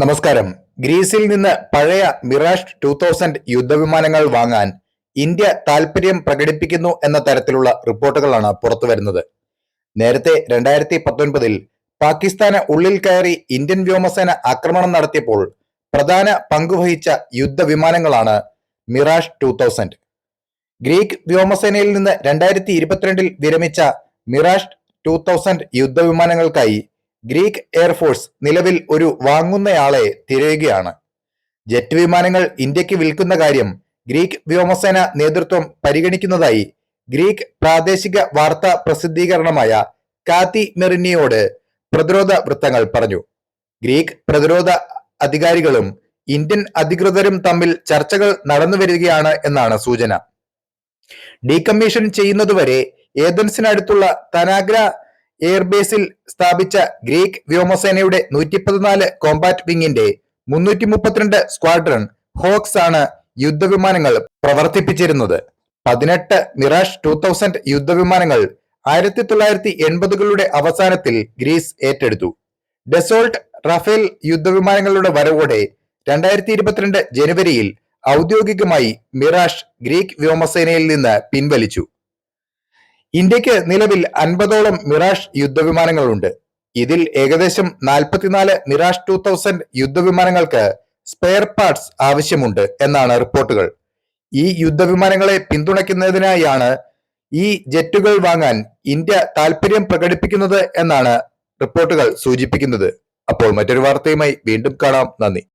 നമസ്കാരം. ഗ്രീസിൽ നിന്ന് പഴയ മിറാഷ് ടു തൗസൻഡ് യുദ്ധവിമാനങ്ങൾ വാങ്ങാൻ ഇന്ത്യ താൽപര്യം പ്രകടിപ്പിക്കുന്നു എന്ന തരത്തിലുള്ള റിപ്പോർട്ടുകളാണ് പുറത്തുവരുന്നത് നേരത്തെ രണ്ടായിരത്തി പത്തൊൻപതിൽ പാകിസ്ഥാന് ഉള്ളിൽ കയറി ഇന്ത്യൻ വ്യോമസേന ആക്രമണം നടത്തിയപ്പോൾ പ്രധാന പങ്കുവഹിച്ച യുദ്ധവിമാനങ്ങളാണ് മിറാഷ് ടു തൗസൻഡ് ഗ്രീക്ക് വ്യോമസേനയിൽ നിന്ന് രണ്ടായിരത്തി ഇരുപത്തിരണ്ടിൽ വിരമിച്ച മിറാഷ് ടു തൗസൻഡ് യുദ്ധവിമാനങ്ങൾക്കായി ഗ്രീക്ക് എയർഫോഴ്സ് നിലവിൽ ഒരു വാങ്ങുന്നയാളെ തിരയുകയാണ്. ജെറ്റ് വിമാനങ്ങൾ ഇന്ത്യയ്ക്ക് വിൽക്കുന്ന കാര്യം ഗ്രീക്ക് വ്യോമസേന നേതൃത്വം പരിഗണിക്കുന്നതായി ഗ്രീക്ക് പ്രാദേശിക വാർത്താ പ്രസിദ്ധീകരണമായ കാത്തി മെറിനിയോട് പ്രതിരോധ വൃത്തങ്ങൾ പറഞ്ഞു. ഗ്രീക്ക് പ്രതിരോധ അധികാരികളും ഇന്ത്യൻ അധികൃതരും തമ്മിൽ ചർച്ചകൾ നടന്നു വരികയാണ് എന്നാണ് സൂചന. ഡീകമ്മീഷൻ ചെയ്യുന്നതുവരെ ഏതൻസിനടുത്തുള്ള തനാഗ്ര എയർബേസിൽ സ്ഥാപിച്ച ഗ്രീക്ക് വ്യോമസേനയുടെ നൂറ്റി പതിനാല് കോമ്പാറ്റ് വിങ്ങിന്റെ മുന്നൂറ്റി മുപ്പത്തിരണ്ട് സ്ക്വാഡ്രൺ ഹോക്സ് ആണ് യുദ്ധവിമാനങ്ങൾ പ്രവർത്തിപ്പിച്ചിരുന്നത്. പതിനെട്ട് മിറാഷ് ടൂ തൗസൻഡ് യുദ്ധവിമാനങ്ങൾ ആയിരത്തി തൊള്ളായിരത്തി എൺപതുകളുടെ അവസാനത്തിൽ ഗ്രീസ് ഏറ്റെടുത്തു. ഡെസോൾട്ട് റഫേൽ യുദ്ധവിമാനങ്ങളുടെ വരവോടെ രണ്ടായിരത്തി ഇരുപത്തിരണ്ട് ജനുവരിയിൽ ഔദ്യോഗികമായി മിറാഷ് ഗ്രീക്ക് വ്യോമസേനയിൽ നിന്ന് പിൻവലിച്ചു. ഇന്ത്യയ്ക്ക് നിലവിൽ അൻപതോളം മിറാഷ് യുദ്ധവിമാനങ്ങളുണ്ട്. ഇതിൽ ഏകദേശം നാൽപ്പത്തിനാല് മിറാഷ് ടു തൗസൻഡ് യുദ്ധവിമാനങ്ങൾക്ക് സ്പെയർ പാർട്സ് ആവശ്യമുണ്ട് എന്നാണ് റിപ്പോർട്ടുകൾ. ഈ യുദ്ധവിമാനങ്ങളെ പിന്തുണയ്ക്കുന്നതിനായാണ് ഈ ജെറ്റുകൾ വാങ്ങാൻ ഇന്ത്യ താൽപര്യം പ്രകടിപ്പിക്കുന്നത് എന്നാണ് റിപ്പോർട്ടുകൾ സൂചിപ്പിക്കുന്നത്. അപ്പോൾ മറ്റൊരു വാർത്തയുമായി വീണ്ടും കാണാം. നന്ദി.